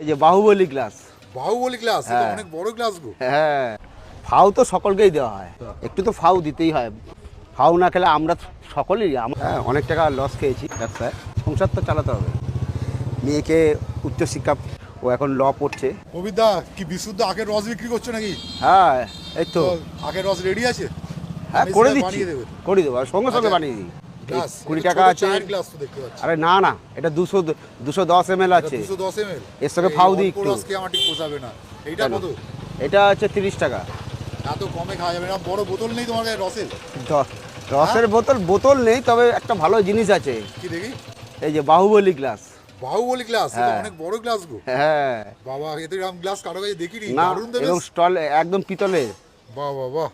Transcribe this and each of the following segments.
এই যে Baahubali glass Baahubali glass এটা হ্যাঁ। অনেক বড় গ্লাস গো। হ্যাঁ। ফাউ তো সকলকেই দেওয়া হয়। একটু তো ফাউ দিতেই হয়। ফাউ না খেলে আমরা সকলেই হ্যাঁ অনেক টাকা লস খেয়েছি ব্যবসায়। সংসার তো চালাতে হবে। মেয়েকে উচ্চশিক্ষা ও এখন ল পড়ছে। কবিতা কি বিশুদ্ধ আখের রস বিক্রি করছ নাকি? হ্যাঁ এই তো। আখের রস রেডি আছে? হ্যাঁ করে দিচ্ছি। করে দেবো সঙ্গে সঙ্গে আচ্ছা। বানিয়ে দিই। কুড়ি টাকা আছে। চায়ের গ্লাস তো দেখতে পাচ্ছি। আরে না না এটা দুশো দুশো দশ এম এল আছে। দুশো দশ এমএল এর সঙ্গে ফাউ দিই একটু। রস খেয়ে আমার ঠিক পোষাবে না। এইটা কত? এটা হচ্ছে তিরিশ টাকা। এত কমে খাওয়া যাবে না। বড় বোতল নেই তোমার কাছে রসের রসের বোতল বোতল নেই তবে একটা ভালো জিনিস আছে। কি দেখি? এই যে বাহুবলী গ্লাস বাহুবলী গ্লাস হ্যাঁ। অনেক বড় গ্লাস গো। হ্যাঁ। বাবা এত গ্লাস কারও কাছে দেখিনি। দারুণ দেবে এবং স্টল একদম পিতলের। বাহ বাহ বাহ।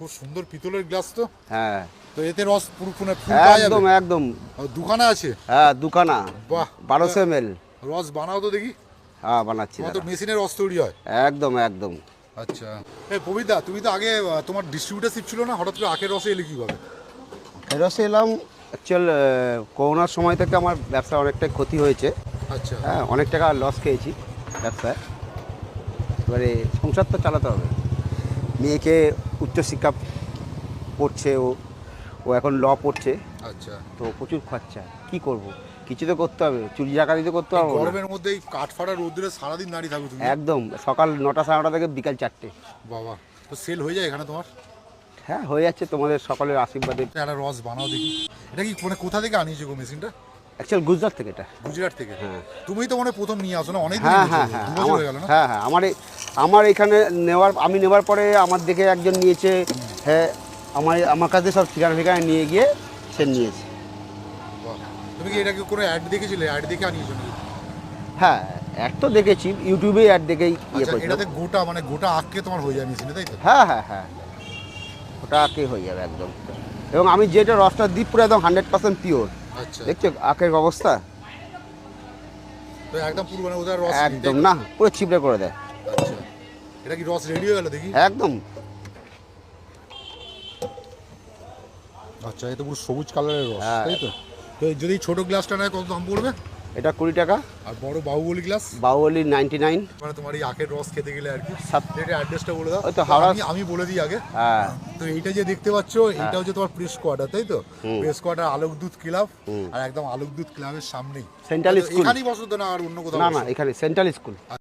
খুব সুন্দর পিতলের গ্লাস তো। হ্যাঁ। তো এতে রস পুরো পুরো ফুল পাওয়া যাবে। একদম একদম। দোকানে আছে? হ্যাঁ দুখানা। বাহ। বারোশো এম এল রস বানাও তো দেখি। হ্যাঁ বানাচ্ছি তো মেশিনের রস তৈরি হয়। একদম একদম। আচ্ছা। এই পবিতা তুমি তো আগে তোমার ডিস্ট্রিবিউটারশিপ ছিল না? হঠাৎ করে আখের রসে এলে কীভাবে? রসে এলাম অ্যাকচুয়াল করোনার সময় থেকে আমার ব্যবসা অনেকটাই ক্ষতি হয়েছে। আচ্ছা। হ্যাঁ অনেক টাকা লস খেয়েছি ব্যবসায়। এবারে সংসার তো চালাতে হবে। মেয়েকে উচ্চশিক্ষা পড়ছে ও ও এখন ল পড়ছে। আচ্ছা। তো প্রচুর খরচা কি করব? কিছু তো করতে হবে চুরি চাকারি তো করতে হবে। গরমের মধ্যে এই কাঠ ফাটা রোদ্রে সারাদিন দাঁড়িয়ে থাকো তুমি। একদম সকাল নটা সাড়ে নটা থেকে বিকাল চারটে। বাবা তো সেল হয়ে যায় এখানে তোমার? হ্যাঁ হয়ে যাচ্ছে তোমাদের সকলের আশীর্বাদে। একটা রস বানাও দেখি। এটা কি মানে কোথা থেকে আনিয়েছো গো মেশিনটা অ্যাকচুয়াল গুজরাট থেকে এটা। গুজরাট থেকে? হ্যাঁ। তুমি তো মানে প্রথম নিয়ে আসো না? অনেক হ্যাঁ হ্যাঁ হ্যাঁ হয়ে। হ্যাঁ আমার আমার এখানে নেওয়ার আমি নেওয়ার পরে আমার দেখে একজন নিয়েছে হ্যাঁ আমার আমার কাছে সব ঠিকানা ঠিকানা নিয়ে গিয়ে সে নিয়েছে। তুমি কি এটাকে কোনো অ্যাড দেখেছিলে? অ্যাড দেখে আনিয়েছো হ্যাঁ অ্যাড তো দেখেছি ইউটিউবে অ্যাড দেখেই ইয়ে আচ্ছা করেছিলাম এটাতে গোটা মানে গোটা আখকে তোমার হয়ে যায় মেশিনে তাই তো? হ্যাঁ হ্যাঁ হ্যাঁ। ওটা কে হয়ে যাবে একদম। এবং আমি যেটা রসটা দিই পুরো একদম হান্ড্রেড পার্সেন্ট পিওর দেখছ আখের অবস্থা? তো একদম পুরো মানে ওদের রস একদম না পুরো ছিপড়ে করে দেয়। আচ্ছা। এটা কি রস রেডি হয়ে গেল দেখি? একদম। আচ্ছা এটা পুরো সবুজ কালারের রস হ্যাঁ। তাই তো? তো যদি ছোট গ্লাসটা নেয় কত দাম পড়বে? এটা কুড়ি টাকা। আর বড় Baahubali glass Baahubali ninety nine মানে তোমার এই আখের রস খেতে গেলে আর কি। এটা অ্যাড্রেসটা বলে দাও। তো হাওড়া- আমি- বলে দিই আগে। হ্যাঁ। তো এইটা যে দেখতে পাচ্ছ এটা হচ্ছে তোমার প্রেস কোয়ার্টার তাই তো? Press quarter Alokdut club. আর একদম আলোকদূত ক্লাবের সামনেই। সেন্ট্রাল স্কুল এখানেই বসতো না আর অন্য কোথাও না না এখানে সেন্ট্রাল স্কুল